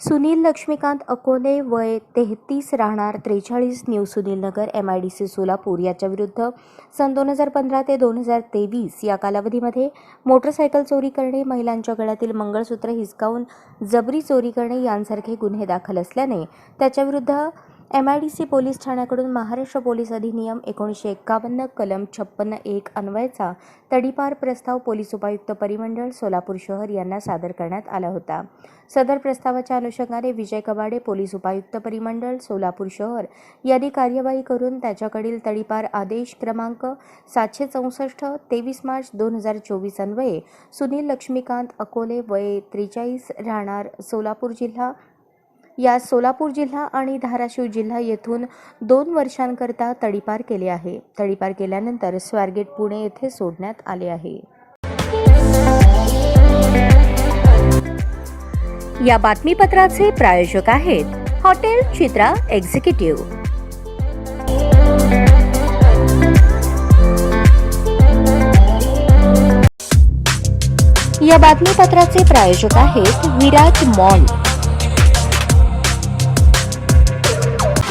सुनील लक्ष्मीकांत अकोले वय तेहतीस राहणार त्रेचाळीस new Sunilnagar M I D C Solapur याच्याविरुद्ध सन दोन हजार पंधरा ते दोन हजार तेवीस या कालावधीमध्ये मोटरसायकल चोरी करणे महिलांच्या गळ्यातील मंगळसूत्र हिसकावून जबरी चोरी करणे यांसारखे गुन्हे दाखल असल्याने त्याच्याविरुद्ध M I D C police ठाण्याकडून Maharashtra police अधिनियम एकोणीसशे एक्कावन्न कलम छप्पन्न एक अन्वयचा तडीपार प्रस्ताव पोलीस उपायुक्त परिमंडळ सोलापूर शहर यांना सादर करण्यात आला होता. सदर प्रस्तावाच्या अनुषंगाने विजय कबाडे पोलीस उपायुक्त परिमंडळ सोलापूर शहर यांनी कार्यवाही करून त्याच्याकडील तडीपार आदेश क्रमांक सातशे चौसष्ट तेवीस मार्च दोन हजार चोवीस अन्वये सुनील लक्ष्मीकांत अकोले वय त्रेचाळीस राहणार सोलापूर जिल्हा या सोलापूर जिल्हा आणि धाराशिव जिल्हा येथून दोन वर्षांकरता तडीपार केले आहे. तडीपार केल्यानंतर स्वारगेट पुणे येथे सोडण्यात आले आहे. या बातमीपत्राचे प्रायोजक आहेत हॉटेल चित्रा एक्झिक्युटिव्ह. या बातमीपत्राचे प्रायोजक आहेत विराज मॉल.